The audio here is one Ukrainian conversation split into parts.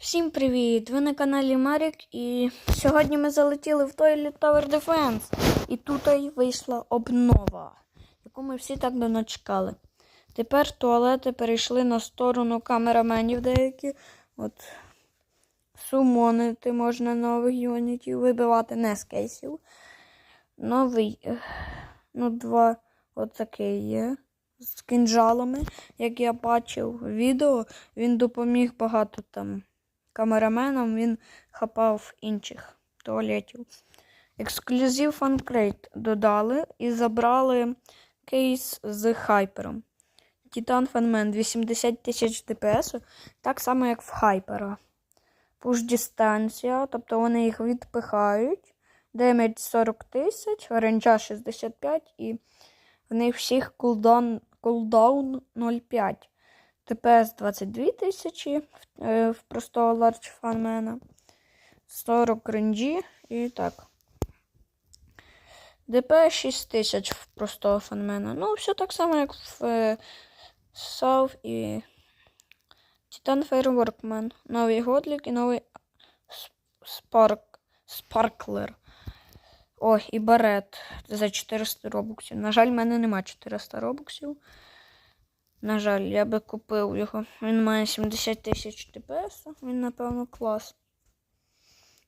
Всім привіт! Ви на каналі Марік і сьогодні ми залетіли в Toilet Tower Defense. І тут вийшла обнова, яку ми всі так давно чекали. Тепер туалети перейшли на сторону камераменів деякі. От сумонити можна нових юнітів, вибивати не з кейсів. Новий, ну, два отакий є. З кинжалами, як я бачив в відео, він допоміг багато там камераменам, він хапав інших туалетів. Ексклюзив фанкрейт додали і забрали кейс з хайпером. Титан Фанмен 80 тисяч ДПС, так само, як в хайпера. Пуш дистанція, тобто вони їх відпихають. Демедж 40 тисяч, ренджа 65 і в них всіх кулдаун 0,5. ТПС 22 тисячі в, е, простого ларч фанмена. 40 ренджі і так. ДП 6 тисяч в простого фанмена. Ну, все так само, як в е, Сав і Титан Фейерворкмен. Новий Годлік і новий Спарк, Спарклер. Ой, і барет за 400 робоксів. На жаль, в мене нема 400 робоксів. На жаль, я би купив його. Він має 70 тисяч ТПС. Він, напевно, клас.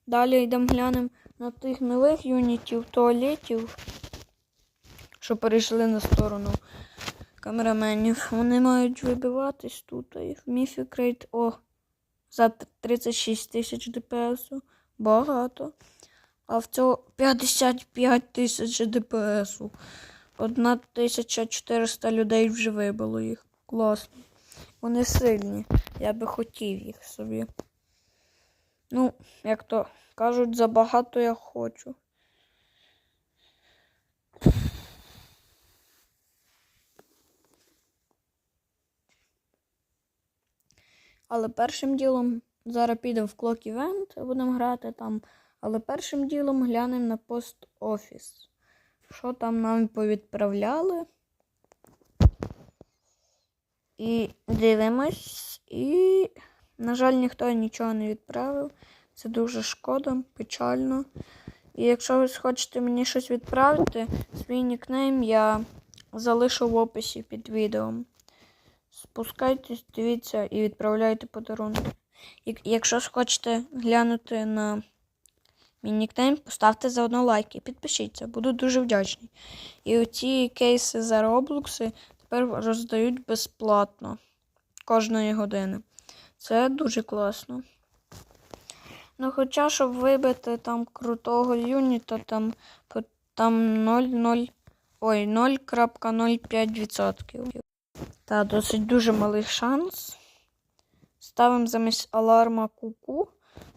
Далі йдемо глянемо на тих нових юнітів, туалетів, що перейшли на сторону камераменів. Вони мають вибиватись тут. Mythic Rate, о, за 36 тисяч ДПС. Багато. А в цього 55 тисяч ДПС. 1400 людей вже вибило їх. Класно. Вони сильні. Я би хотів їх собі. Ну, як то кажуть, забагато я хочу. Але першим ділом зараз підемо в Clock Event, будемо грати там. Але першим ділом глянемо на пост офіс. Що там нам повідправляли? І дивимось. І, на жаль, ніхто нічого не відправив. Це дуже шкода, печально. І якщо ви хочете мені щось відправити, свій нікнейм я залишу в описі під відео. Спускайтесь, дивіться і відправляйте подарунки. Якщо хочете глянути на мій нікнейм, поставте заодно лайк і підпишіться, буду дуже вдячний. І оці кейси за роблокси тепер роздають безплатно кожної години. Це дуже класно. Ну, хоча, щоб вибити там крутого юніта, там, там 0,0, ой, 0,05%. Та досить дуже малий шанс. Ставимо замість аларма куку,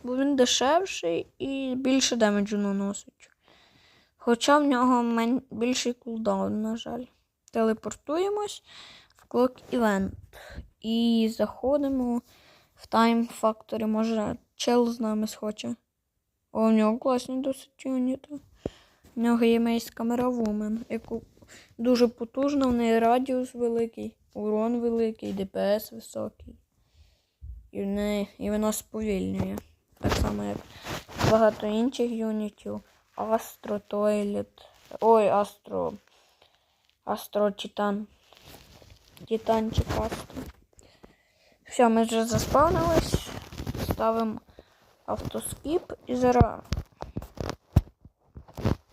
бо він дешевший і більше демеджу наносить. Хоча в нього мен... більший кулдаун, на жаль. Телепортуємось в Clock Event. І заходимо в Time Factory. Може, чел з нами схоче. О, в нього класні досить юніти. В нього є мейс камера Woman, яку дуже потужна, в неї радіус великий, урон великий, ДПС високий. І, в неї, і вона сповільнює. Так само, як багато інших юнітів. Астро Тойлет. Ой, Астро. Астро Титан. Титанчик Астро. Все, ми вже заспавнились. Ставимо автоскіп і зараз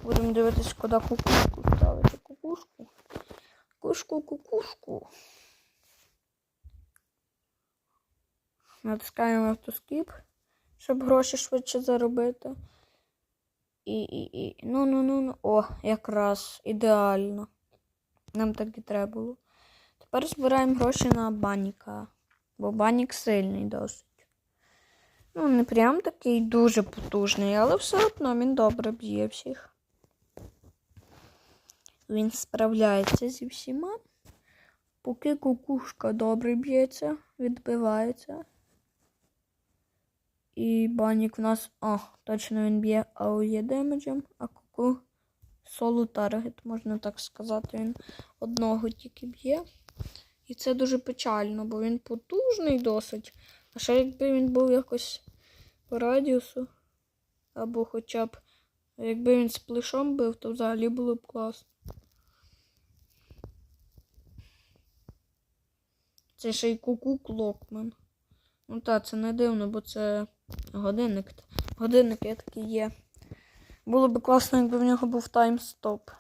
будемо дивитися, куди кукушку ставити. Кукушку. Кукушку, кукушку. Натискаємо автоскіп, щоб гроші швидше заробити. І, і, і. Ну, ну, ну, ну. О, якраз ідеально. Нам так і треба було. Тепер збираємо гроші на баніка. Бо банік сильний досить. Ну, не прям такий дуже потужний, але все одно він добре б'є всіх. Він справляється зі всіма. Поки кукушка добре б'ється, відбивається. І банік в нас. О, точно він б'є АОЄ демеджем, а куку соло таргет, можна так сказати. Він одного тільки б'є. І це дуже печально, бо він потужний досить. А ще якби він був якось по радіусу, або хоча б якби він з плешом бив, то взагалі було б класно. Це ще й куку клокмен. Ну так, це не дивно, бо це годинник. Годинник я такий є. Було б класно, якби в нього був таймстоп.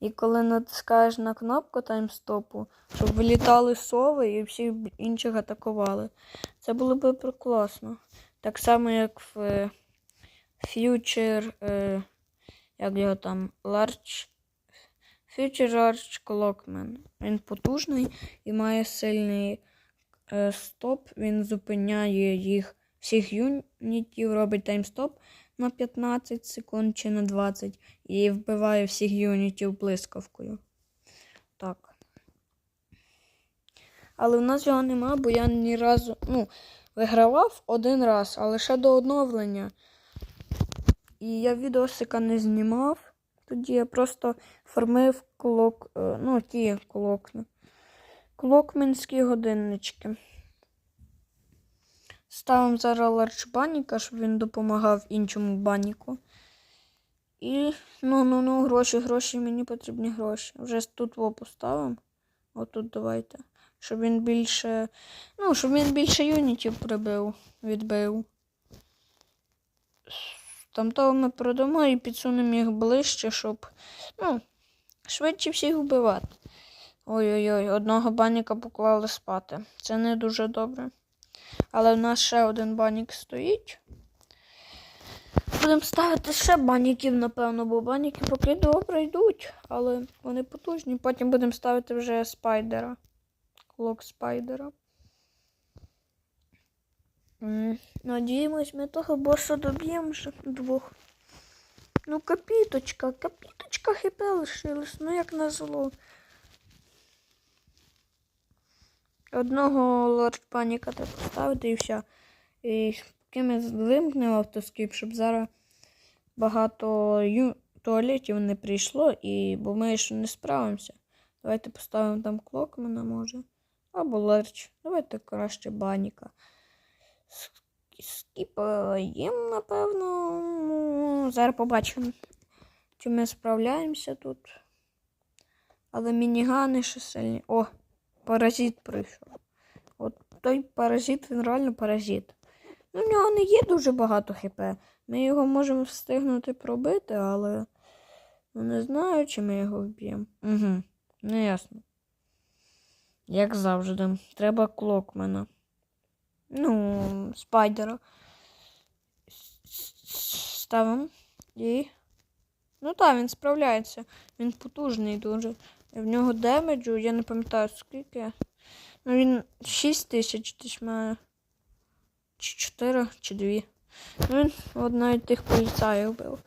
І коли натискаєш на кнопку таймстопу, щоб вилітали сови і всіх інших атакували. Це було б класно. Так само, як в е, Future, е, як його там, Large. Future Large Clockman. Він потужний і має сильний стоп. Він зупиняє їх всіх юнітів, робить таймстоп на 15 секунд чи на 20 і вбиває всіх юнітів блискавкою. Так. Але в нас його нема, бо я ні разу. Ну, вигравав один раз, але ще до оновлення. І я відосика не знімав. Тоді я просто формив колок, е, ну, ті колокни. Колокменські годиннички. Ставимо зараз ларч баніка, щоб він допомагав іншому баніку. І ну, ну, ну, гроші, гроші, мені потрібні гроші. Вже тут во поставимо. Отут давайте. Щоб він більше. Ну, щоб він більше юнітів прибив, відбив. Там того ми продамо і підсунемо їх ближче, щоб ну, швидше всіх вбивати. Ой-ой-ой, одного баніка поклали спати. Це не дуже добре. Але в нас ще один банік стоїть. Будемо ставити ще баніків, напевно, бо баніки поки добре йдуть, але вони потужні. Потім будемо ставити вже спайдера. Клок спайдера. М, Надіємось, ми того боса доб'ємо вже двох. Ну, капіточка, капіточка хп лишилась, ну як назло. Одного лорд паніка треба поставити і все. І поки ми вимкнемо автоскіп, щоб зараз багато ю... туалетів не прийшло, і... бо ми ще не справимося. Давайте поставимо там клокмена, може. Або лерч. Давайте краще баніка. С- Скіпаємо, напевно. Ну, Зараз побачимо, чи ми справляємося тут. Але мінігани ще сильні. О, паразит прийшов. От той паразит, він реально паразит. Ну, в нього не є дуже багато хп. Ми його можемо встигнути пробити, але ну, не знаю, чи ми його вб'ємо. Угу, не ясно. Як завжди. Треба клокмена. Ну, спайдера. Ставимо. І. Ну так, він справляється. Він потужний дуже. В нього демеджу, я не пам'ятаю скільки. Ну він 6 тисяч десь має. Чи 4, чи 2. Ну він от навіть тих поліцаїв бив.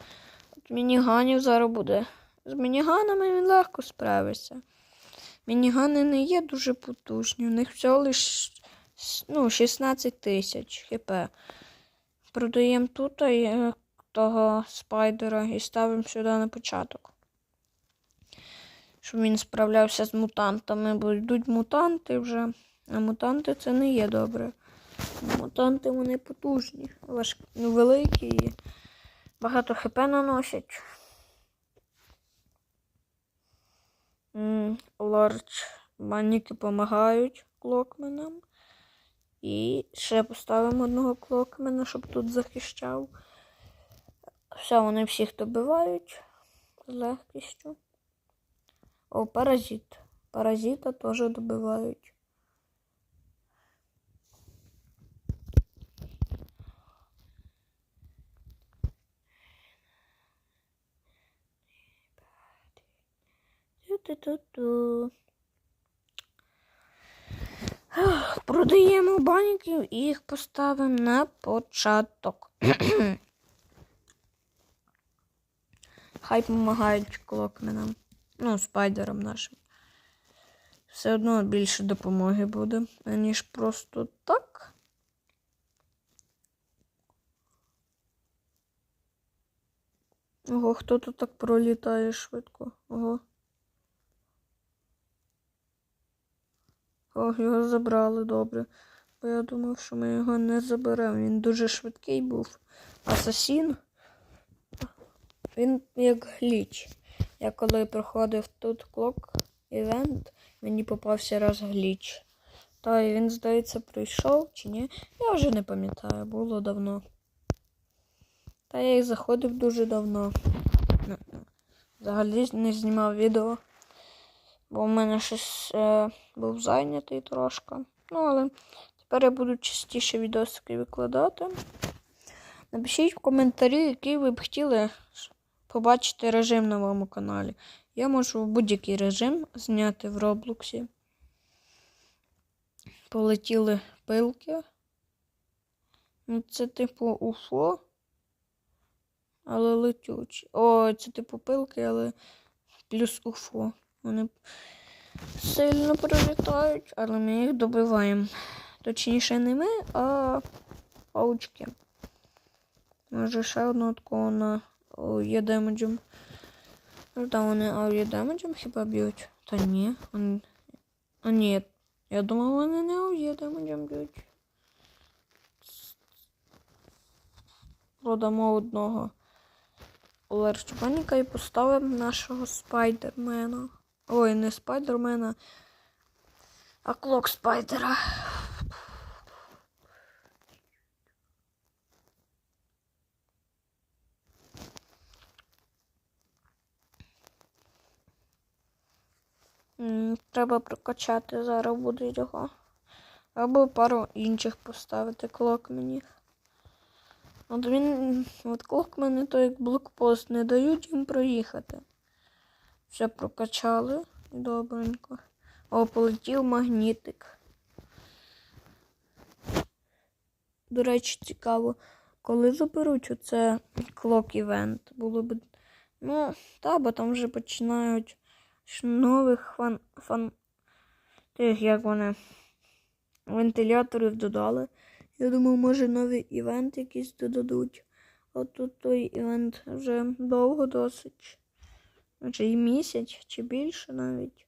От мініганів зараз буде. З мініганами він легко справиться. Мінігани не є дуже потужні. У них всього лиш ну, 16 тисяч хп. Продаємо тут е, того спайдера і ставимо сюди на початок. Щоб він справлявся з мутантами, бо йдуть мутанти вже. А мутанти це не є добре. Мутанти вони потужні, важ... ну, великі і багато хп наносять. Лордж баніки допомагають клокменам. І ще поставимо одного клокмена, щоб тут захищав. Все, вони всіх добивають з легкістю. О, паразит. Паразита теж добивають. Ту-ту-ту-ту. Продаємо баніків і їх поставимо на початок. Хай допомагають клокменам. Ну, спайдерам нашим. Все одно більше допомоги буде, аніж просто так. Ого, хто тут так пролітає швидко? Ого. О, його забрали добре. Бо я думав, що ми його не заберемо. Він дуже швидкий був. Асасін. Він як гліч. Я коли проходив тут клок івент, мені попався раз гліч. Та і він, здається, прийшов чи ні. Я вже не пам'ятаю, було давно. Та я і заходив дуже давно. Ну, Взагалі не знімав відео. Бо в мене щось е, був зайнятий трошки. Ну, але тепер я буду частіше відосики викладати. Напишіть в коментарі, який ви б хотіли побачити режим на моєму каналі. Я можу будь-який режим зняти в Роблоксі. Полетіли пилки. Ну, це типу уфо. Але летючі. О, це типу пилки, але плюс уфо. Вони сильно прилітають, але ми їх добиваємо. Точніше, не ми, а паучки. Може ще одного такого на є демеджем. Ну там вони аує демеджем хіба б'ють? Та ні. А ні. Я думав, вони не аує демеджем б'ють. Продамо одного Олерчбаніка і поставимо нашого спайдермена. Ой, не спайдермена, а клок спайдера. Треба прокачати, зараз буде його. Або пару інших поставити клокменів. От він, от клокмени, то як блокпост, не дають їм проїхати. Все прокачали добренько. О, полетів магнітик. До речі, цікаво, коли заберуть оце клок івент. Було б. Ну, та, бо там вже починають нових фан. фан... Тих, як вони. Вентиляторів додали. Я думаю, може новий івент якийсь додадуть. А тут той івент вже довго досить. Може і місяць чи більше навіть.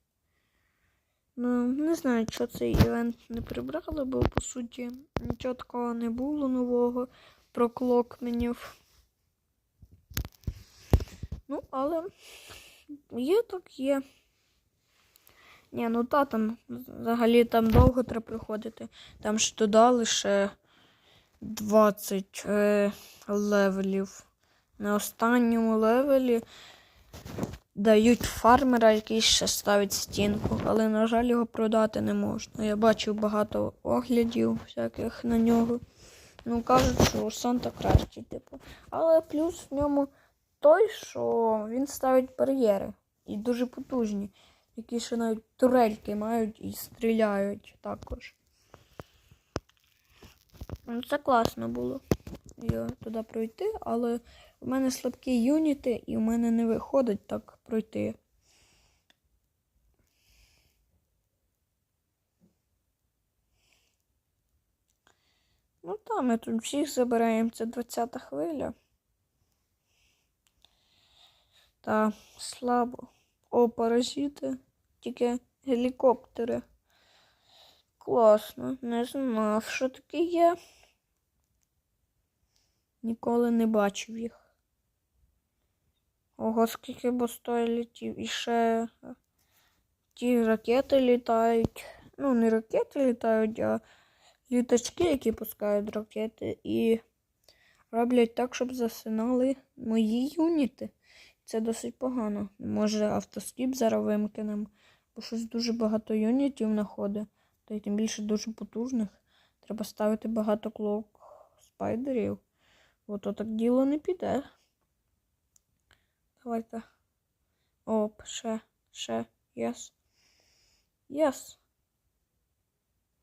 Ну, не знаю, що цей івент не прибрали, бо по суті нічого такого не було нового про клокменів. Ну, але є так є. Ні, ну та там взагалі там довго треба приходити. Там ж додали ще 20 е, левелів. На останньому левелі дають фармера, який ще ставить стінку, але, на жаль, його продати не можна. Я бачив багато оглядів всяких на нього. Ну, кажуть, що Санта кращий, типу. Але плюс в ньому той, що він ставить бар'єри. І дуже потужні. Які ще навіть турельки мають і стріляють також. Ну, Це класно було я туди пройти, але в мене слабкі юніти і в мене не виходить так пройти. Ну там ми тут всіх забираємо, це 20-та хвиля. Та слабо. О, паразити, тільки гелікоптери. Класно, не знав, що таке є. Ніколи не бачив їх. Ого, скільки бостой літів. І ще ті ракети літають. Ну, не ракети літають, а літачки, які пускають ракети, і роблять так, щоб засинали мої юніти. Це досить погано. Може автоскіп зараз вимкнемо, бо щось дуже багато юнітів находить. Та й тим більше дуже потужних. Треба ставити багато клок спайдерів. Ото так діло не піде. Давайте. Оп, ще, ще, єс. Єс.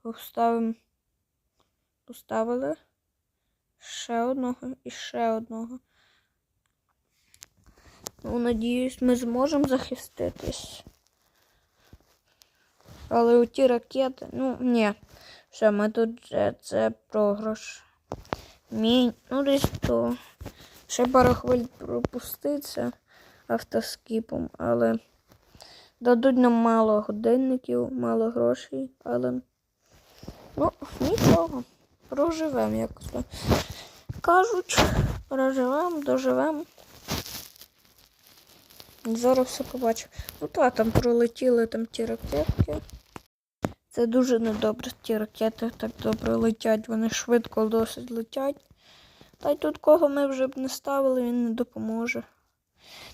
Поставимо. Поставили. Ще одного і ще одного. Ну, надіюсь, ми зможемо захиститись. Але у ті ракети, ну, ні. Все, ми тут вже це програш. Мій, ну десь то. Ще пару хвиль пропуститься автоскіпом, але дадуть нам мало годинників, мало грошей, але Ну, нічого. Проживемо, як то кажуть. Проживемо, доживемо. Зараз все побачу. Ну так, там пролетіли там ті ракетки. Це дуже недобре, ті ракети так добре летять, вони швидко досить летять. Та й тут кого ми вже б не ставили, він не допоможе.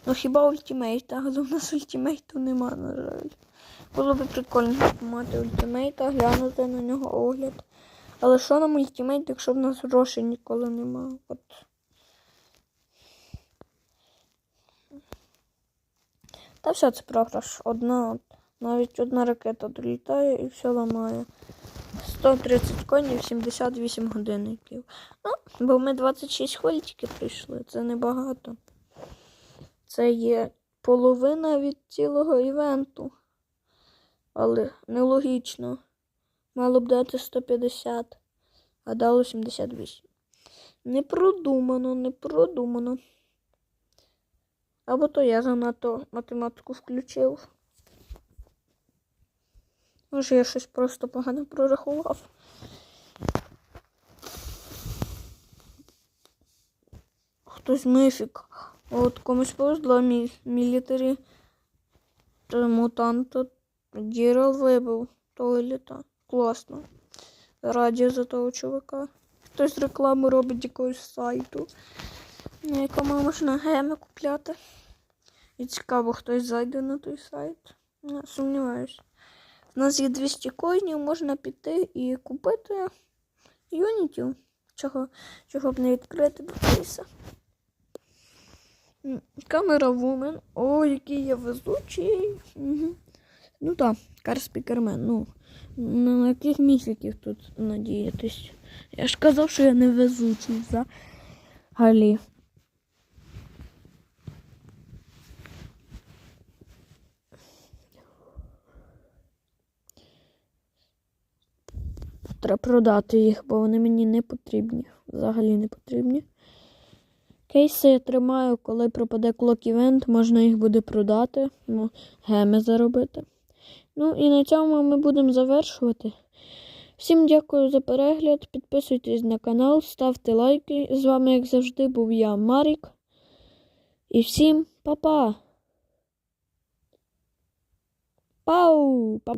Ну хіба ультимейта, але в нас ультимейту нема, на жаль. Було б прикольно мати ультимейта, глянути на нього огляд. Але що нам ультимейт, якщо в нас грошей ніколи нема? От. Та все це програш. Одна, навіть одна ракета долітає і все ламає. 130 конів, 78 годинників. Ну, бо ми 26 хвиль тільки прийшли, це небагато. Це є половина від цілого івенту. Але нелогічно. Мало б дати 150, а дало 78. Не продумано, не продумано. Або то я занадто математику включив. Може, я щось просто погано прорахував. Хтось мифік. От комусь повезло мі мілітарі та мутанта Дірал вибив того літа. Класно. Раді за того чувака. Хтось рекламу робить якогось сайту, на якому можна геми купляти. І цікаво, хтось зайде на той сайт. Не сумніваюся. У нас є 200 коїнів, можна піти і купити юнітів. Чого, чого б не відкрити до кейса. Камера вумен. О, який я везучий. Угу. Ну так, карспікермен. Ну, на яких міфіків тут надіятись? Я ж казав, що я не везучий взагалі. Треба продати їх, бо вони мені не потрібні. Взагалі не потрібні. Кейси я тримаю, коли пропаде клок івент, можна їх буде продати, ну, геми заробити. Ну і на цьому ми будемо завершувати. Всім дякую за перегляд. Підписуйтесь на канал, ставте лайки. З вами, як завжди, був я, Марік. І всім па-па! Пау! Па!